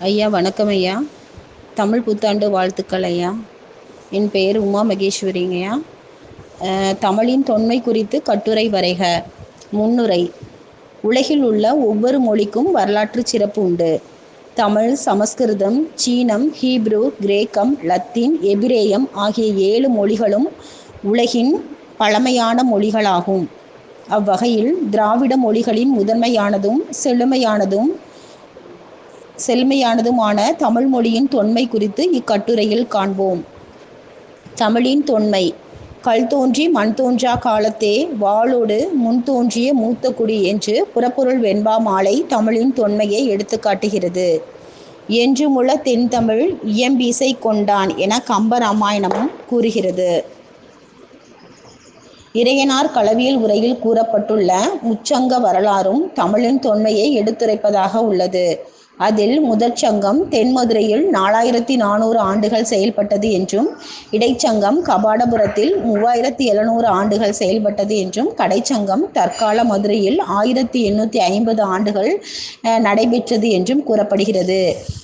ஐயா வணக்கம் ஐயா. தமிழ் புத்தாண்டு வாழ்த்துக்கள் ஐயா. என் பெயர் உமா மகேஸ்வரிங்கய்யா தமிழின் தொன்மை குறித்து கட்டுரை வரைக. முன்னுரை. உலகில் உள்ள ஒவ்வொரு மொழிக்கும் வரலாற்று சிறப்பு உண்டு. தமிழ் சமஸ்கிருதம் சீனம் ஹீப்ரு கிரேக்கம் லத்தீன் எபிரேயம் ஆகிய ஏழு மொழிகளும் உலகின் பழமையான மொழிகளாகும். அவ்வகையில் திராவிட மொழிகளின் முதன்மையானதும் செழுமையானதும் செழுமையானதுமான தமிழ் மொழியின் தொன்மை குறித்து இக்கட்டுரையில் காண்போம். தமிழின் தொன்மை. கல் தோன்றி மண் தோன்றா காலத்தே வாளோடு முன் தோன்றிய மூத்த குடி என்று புறப்பொருள் வெண்பா மாலை தமிழின் தொன்மையை எடுத்து காட்டுகிறது. என்றுமுள்ள தென்தமிழ் இயம்பிசை கொண்டான் என கம்ப ராமாயணமும் கூறுகிறது. இறையனார் களவியல் உரையில் கூறப்பட்டுள்ள முச்சங்க வரலாறும் தமிழின் தொன்மையை எடுத்துரைப்பதாக உள்ளது. அதில் முதற் சங்கம் தென்மதுரையில் நாலாயிரத்தி நானூறு ஆண்டுகள் செயல்பட்டது என்றும் இடைச்சங்கம் கபாடபுரத்தில் மூவாயிரத்தி எழுநூறு ஆண்டுகள் செயல்பட்டது என்றும் கடைச்சங்கம் தற்கால மதுரையில் ஆயிரத்தி எண்ணூற்றி ஐம்பது ஆண்டுகள் நடைபெற்றது என்றும் கூறப்படுகிறது.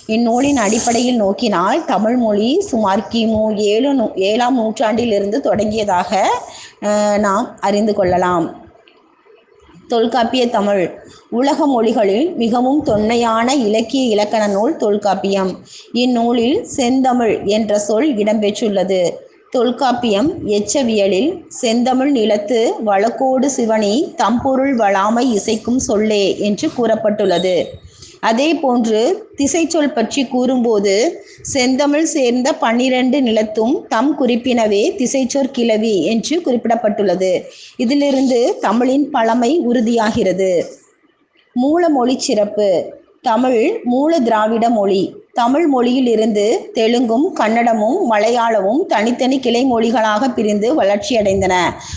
இந்நூலின் அடிப்படையில் நோக்கினால் தமிழ் மொழி சுமார் கிமு ஏழு ஏழாம் நூற்றாண்டிலிருந்து தொடங்கியதாக நாம் அறிந்து கொள்ளலாம். தொல்காப்பிய தமிழ். உலக மொழிகளில் மிகவும் தொன்மையான இலக்கிய இலக்கண நூல் தொல்காப்பியம். இந்நூலில் செந்தமிழ் என்ற சொல் இடம்பெற்றுள்ளது. தொல்காப்பியம் எச்சவியலில் செந்தமிழ் நிலத்து வழக்கோடு சிவனி தம்பொருள் வளாமை இசைக்கும் சொல்லே என்று கூறப்பட்டுள்ளது. அதே போன்று திசைச்சொல் பற்றி கூறும்போது செந்தமிழ் சேர்ந்த பன்னிரண்டு நிலத்தும் தம் குறிப்பினவே திசைச்சொற் கிளவி என்று குறிப்பிடப்பட்டுள்ளது. இதிலிருந்து தமிழின் பழமை உறுதியாகிறது. மூல மொழி சிறப்பு. தமிழ் மூல திராவிட மொழி. தமிழ் மொழியிலிருந்து தெலுங்கும் கன்னடமும் மலையாளமும் தனித்தனி கிளை மொழிகளாக பிரிந்து வளர்ச்சியடைந்தன.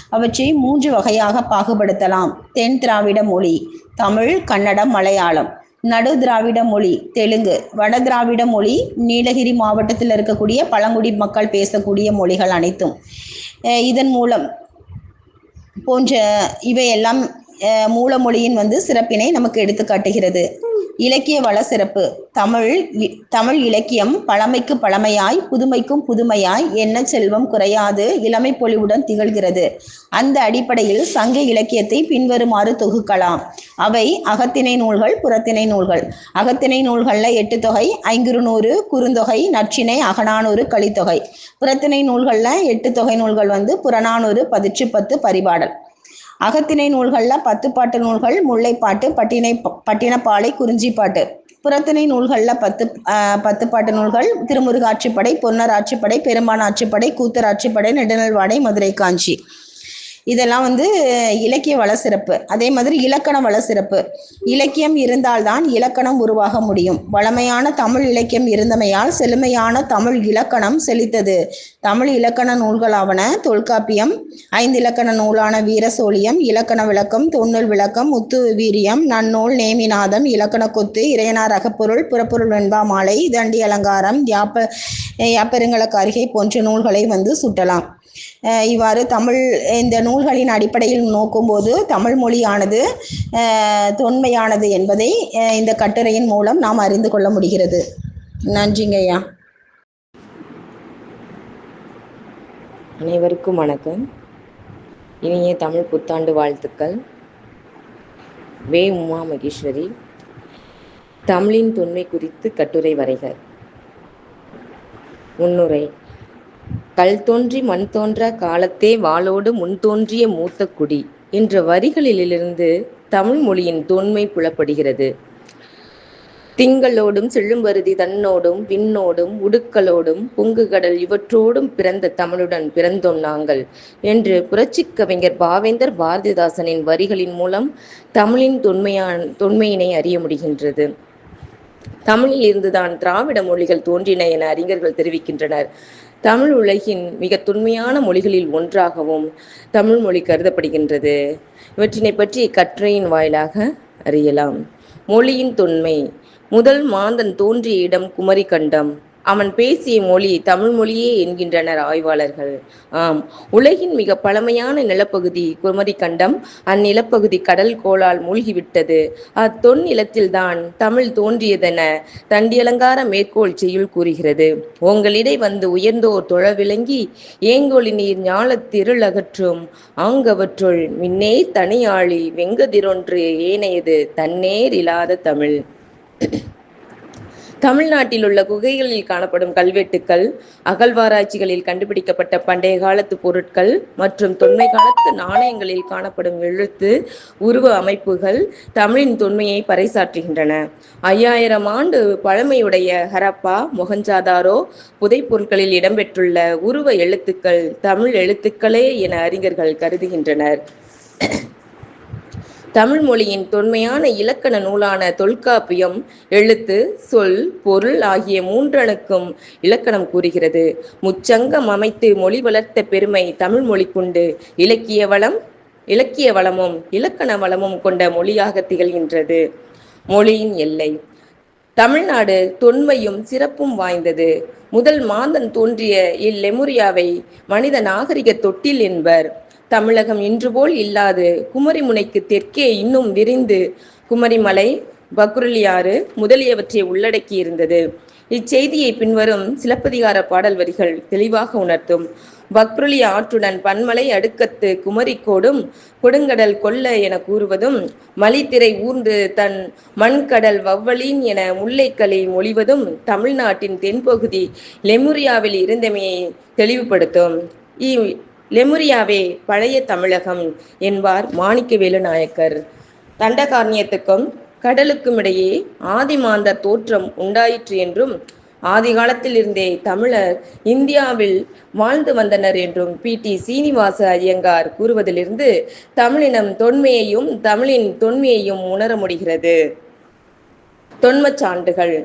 அவற்றை மூன்று வகையாக பாகுபடுத்தலாம். தென் திராவிட மொழி. தமிழ் கன்னடம் மலையாளம். நடு திராவிட மொழி தெலுங்கு. வட திராவிட மொழி நீலகிரி மாவட்டத்தில் இருக்கக்கூடிய பழங்குடி மக்கள் பேசக்கூடிய மொழிகள் அனைத்தும். இதன் மூலம் போன்ற இவையெல்லாம் மூலமொழியின் வந்து சிறப்பினை நமக்கு எடுத்து காட்டுகிறது. இலக்கிய வள சிறப்பு. தமிழ் தமிழ் இலக்கியம் பழமைக்கு பழமையாய் புதுமைக்கும் புதுமையாய் என்ன செல்வம் குறையாது இளமை பொலிவுடன் திகழ்கிறது. அந்த அடிப்படையில் சங்க இலக்கியத்தை பின்வருமாறு தொகுக்கலாம். அவை அகத்திணை நூல்கள் புறத்திணை நூல்கள். அகத்திணை நூல்களில் எட்டு தொகை ஐங்குறுநூறு குறுந்தொகை நற்றிணை அகநானூறு கலித்தொகை. புறத்திணை நூல்களில் எட்டு தொகை நூல்கள் வந்து புறநானூறு பதிற்று பத்து பரிபாடல். அகத்திணை நூல்களில் பத்து பாட்டு நூல்கள் முல்லைப்பாட்டு பட்டினை பட்டினப்பாலை குறிஞ்சிப்பாட்டு. புறத்திணை நூல்களில் பத்து பத்து பாட்டு நூல்கள் திருமுருகாட்சிப்படை பொன்னர் ஆட்சிப்படை பெரும்பான் ஆட்சிப்படை கூத்தர் ஆட்சிப்படை நெடுநல்வாடை மதுரை காஞ்சி இதெல்லாம் வந்து இலக்கிய வள சிறப்பு அதே மாதிரி இலக்கண வள சிறப்பு இலக்கியம் இருந்தால்தான் இலக்கணம் உருவாக முடியும். வளமையான தமிழ் இலக்கியம் இருந்தமையால் செழுமையான தமிழ் இலக்கணம் செழித்தது. தமிழ் இலக்கண நூல்களாவன தொல்காப்பியம் ஐந்து இலக்கண நூலான வீரசோழியம் இலக்கண விளக்கம் தொன்னூல் விளக்கம் முத்து வீரியம் நன்னூல் நேமிநாதம் இலக்கண கொத்து இறையனார் அகப்பொருள் புறப்பொருள் வெண்பா மாலை தண்டி அலங்காரம் யாப்ப யாப்பெருங்கலக்காரிகை போன்ற நூல்களை வந்து சுட்டலாம். இவ்வாறு தமிழ் இந்த நூல்களின் அடிப்படையில் நோக்கும்போது தமிழ் மொழியானது அஹ், தொன்மையானது என்பதை அஹ், இந்த கட்டுரையின் மூலம் நாம் அறிந்து கொள்ள முடிகிறது. நன்றிங்க ஐயா. அனைவருக்கும் வணக்கம். இனிய தமிழ் புத்தாண்டு வாழ்த்துக்கள். வே. உமா மகேஸ்வரி தமிழின் தொன்மை குறித்து கட்டுரை வரைக. முன்னுரை கல் தோன்றி மண் தோன்றா காலத்தே வாளோடு முன் தோன்றிய மூத்த குடி என்ற வரிகளிலிருந்து தமிழ் மொழியின் தொன்மை புலப்படுகிறது. திங்களோடும் செழும்பருதி தன்னோடும் விண்ணோடும் உடுக்களோடும் புங்குகடல் இவற்றோடும் பிறந்த தமிழுடன் பிறந்தோம் நாங்கள் என்று புரட்சிக் கவிஞர் பாவேந்தர் பாரதிதாசனின் வரிகளின் மூலம் தமிழின் தொன்மையான தொன்மையினை அறிய முடிகின்றது. தமிழில் இருந்துதான் திராவிட மொழிகள் தோன்றின என அறிஞர்கள் தெரிவிக்கின்றனர். தமிழ் உலகின் மிக தொன்மையான மொழிகளில் ஒன்றாகவும் தமிழ் மொழி கருதப்படுகின்றது. இவற்றினை பற்றி கற்றையின் வாயிலாக அறியலாம். மொழியின் தொன்மை முதல் மாந்தன் தோன்றிய இடம் குமரி கண்டம் அவன் பேசிய மொழி தமிழ் மொழியே என்கின்றனர் ஆய்வாளர்கள். ஆம் உலகின் மிக பழமையான நிலப்பகுதி குமரி கண்டம் அந்நிலப்பகுதி கடல் கோளால் மூழ்கிவிட்டது. அத்தொன் நிலத்தில்தான் தமிழ் தோன்றியதென தண்டியலங்கார மேற்கோள் செய்யுள் கூறுகிறது. உங்களிடை வந்து உயர்ந்தோர் தொழ விளங்கி ஏங்கொழி நீர் ஞாலத் திருளகற்றும் ஆங்கவற்றுள் மின்னே தனியாழி வெங்கதிரொன்று ஏனையது தன்னேர் இல்லாத தமிழ். தமிழ்நாட்டில் உள்ள குகைகளில் காணப்படும் கல்வெட்டுக்கள் அகழ்வாராய்ச்சிகளில் கண்டுபிடிக்கப்பட்ட பண்டைய காலத்து பொருட்கள் மற்றும் தொன்மை காலத்து நாணயங்களில் காணப்படும் எழுத்து உருவ அமைப்புகள் தமிழின் தொன்மையை பறைசாற்றுகின்றன. ஐயாயிரம் ஆண்டு பழமையுடைய ஹரப்பா மொகஞ்சாதாரோ புதைப்பொருட்களில் இடம்பெற்றுள்ள உருவ எழுத்துக்கள் தமிழ் எழுத்துக்களே என அறிஞர்கள் கருதுகின்றனர். தமிழ் மொழியின் தொன்மையான இலக்கண நூலான தொல்காப்பியம் எழுத்து சொல் பொருள் ஆகிய மூன்றனுக்கும் இலக்கணம் கூறுகிறது. முச்சங்கம் அமைத்து மொழி வளர்த்த பெருமை தமிழ் மொழிக்குண்டு. இலக்கிய வளம் இலக்கிய வளமும் இலக்கண வளமும் கொண்ட மொழியாக திகழ்கின்றது. மொழியின் எல்லை. தமிழ்நாடு தொன்மையும் சிறப்பும் வாய்ந்தது. முதல் மாந்தன் தோன்றிய இல்லெமுரியாவை மனித நாகரிக தொட்டில் என்பர். தமிழகம் இன்று போல் இல்லாது குமரிமுனைக்கு தெற்கே இன்னும் விரிந்து குமரிமலை பக்ருலியாறு முதலியவற்றை உள்ளடக்கி இருந்தது இச்செய்தியை பின்வரும் சிலப்பதிகார பாடல் வரிகள் தெளிவாக உணர்த்தும். பக்ருலி ஆற்றுடன் பன்மலை அடுக்கத்து குமரிக்கோடும் கொடுங்கடல் கொல்ல என கூறுவதும் மலித்திரை ஊர்ந்து தன் மண்கடல் வவ்வலின் என முல்லைக்களி மொழிவதும் தமிழ்நாட்டின் தென்பகுதி லெமுரியாவில் இருந்தமையை தெளிவுபடுத்தும். இ லெமுரியாவே பழைய தமிழகம் என்பார் மாணிக்கவேலு நாயக்கர் தண்டகாரண்யத்துக்கும் கடலுக்கும் இடையே ஆதிமாந்தர் தோற்றம் உண்டாயிற்று என்றும் ஆதி காலத்திலிருந்தே தமிழர் இந்தியாவில் வாழ்ந்து வந்தனர் என்றும் பி. டி. சீனிவாச ஐயங்கார் கூறுவதிலிருந்து தமிழினம் தொன்மையையும் தமிழின் தொன்மையையும் உணர முடிகிறது. தொன்மச் சான்றுகள்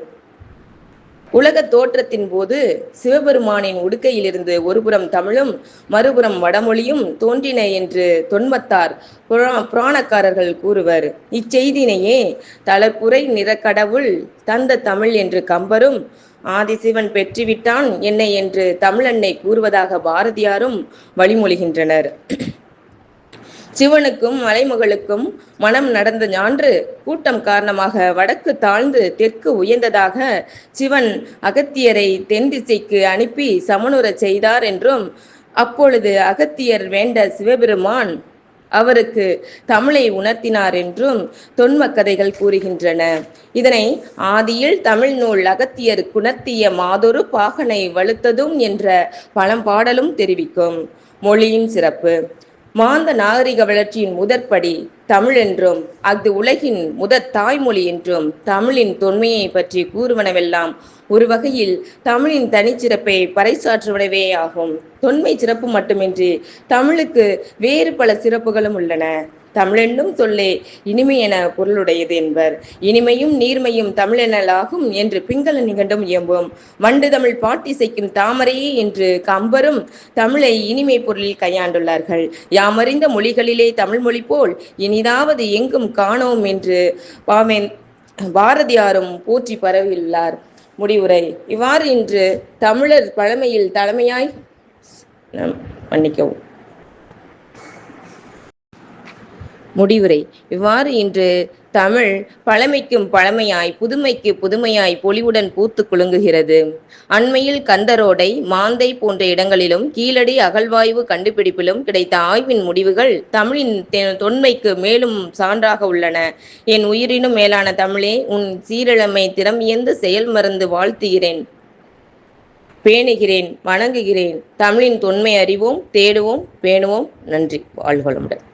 உலக தோற்றத்தின் போது சிவபெருமானின் உடுக்கையிலிருந்து ஒருபுறம் தமிழும் மறுபுறம் வடமொழியும் தோன்றின என்று தொன்மத்தார் புராணக்காரர்கள் கூறுவர். இச்செய்தினையே தளர்புரை நிறக்கடவுள் தந்த தமிழ் என்று கம்பரும் ஆதிசிவன் பெற்றுவிட்டான் என்னை என்று தமிழன்னை கூறுவதாக பாரதியாரும் வழிமொழிகின்றனர். சிவனுக்கும் மலைமகளுக்கும் மனம் நடந்த ஞான்று கூட்டம் காரணமாக வடக்கு தாழ்ந்து தெற்கு உயர்ந்ததாக சிவன் அகத்தியரை தென் திசைக்கு அனுப்பி சமனுரச் செய்தார் என்றும் அப்பொழுது அகத்தியர் வேண்ட சிவபெருமான் அவருக்கு தமிழை உணர்த்தினார் என்றும் தொன்ம கதைகள் கூறுகின்றன. இதனை ஆதியில் தமிழ் நூல் அகத்தியர் குணர்த்திய மாதொரு பாகனை வலுத்ததும் என்ற பழம்பாடலும் தெரிவிக்கும். மொழியின் சிறப்பு. மாந்த நாகரிக வளர்ச்சியின் முதற்படி தமிழ் என்றும் அஃது உலகின் முதற் தாய்மொழி என்றும் தமிழின் தொன்மையை பற்றி கூறுவனவெல்லாம் ஒரு வகையில் தமிழின் தனிச்சிறப்பை பறைசாற்றுவனவே ஆகும். தொன்மை சிறப்பு மட்டுமின்றி தமிழுக்கு வேறு பல சிறப்புகளும் உள்ளன. தமிழென்னும் சொல்லே இனிமை என பொருளுடையது என்பர். இனிமையும் நீர்மையும் தமிழெனலாகும் என்று பிங்கள நிகண்டும் இயம்பும். வண்டு தமிழ் பாட்டிசைக்கும் தாமரையே என்று கம்பரும் தமிழை இனிமை பொருளில் கையாண்டுள்ளார்கள். யாமறிந்த மொழிகளிலே தமிழ் மொழி போல் இனிதாவது எங்கும் காணோம் என்று பாவேன் பாரதியாரும் போற்றி பரவியுள்ளார். முடிவுரை. இவ்வாறு இன்று தமிழர் பழமையில் தலைமையாய் மன்னிக்கவும். முடிவுரை. இவ்வாறு இன்று தமிழ் பழமைக்கும் பழமையாய் புதுமைக்கு புதுமையாய் பொலிவுடன் பூத்து குலுங்குகிறது. அண்மையில் கந்தரோடை மாந்தை போன்ற இடங்களிலும் கீழடி அகழ்வாய்வு கண்டுபிடிப்பிலும் கிடைத்த ஆய்வின் முடிவுகள் தமிழின் தொன்மைக்கு மேலும் சான்றாக உள்ளன. என் உயிரினும் மேலான தமிழே உன் சீரழமை திறமியந்து செயல் மறந்து வாழ்த்துகிறேன். பேணுகிறேன் வணங்குகிறேன். தமிழின் தொன்மை அறிவோம் தேடுவோம் பேணுவோம். நன்றி. வாழ்வளமுடன்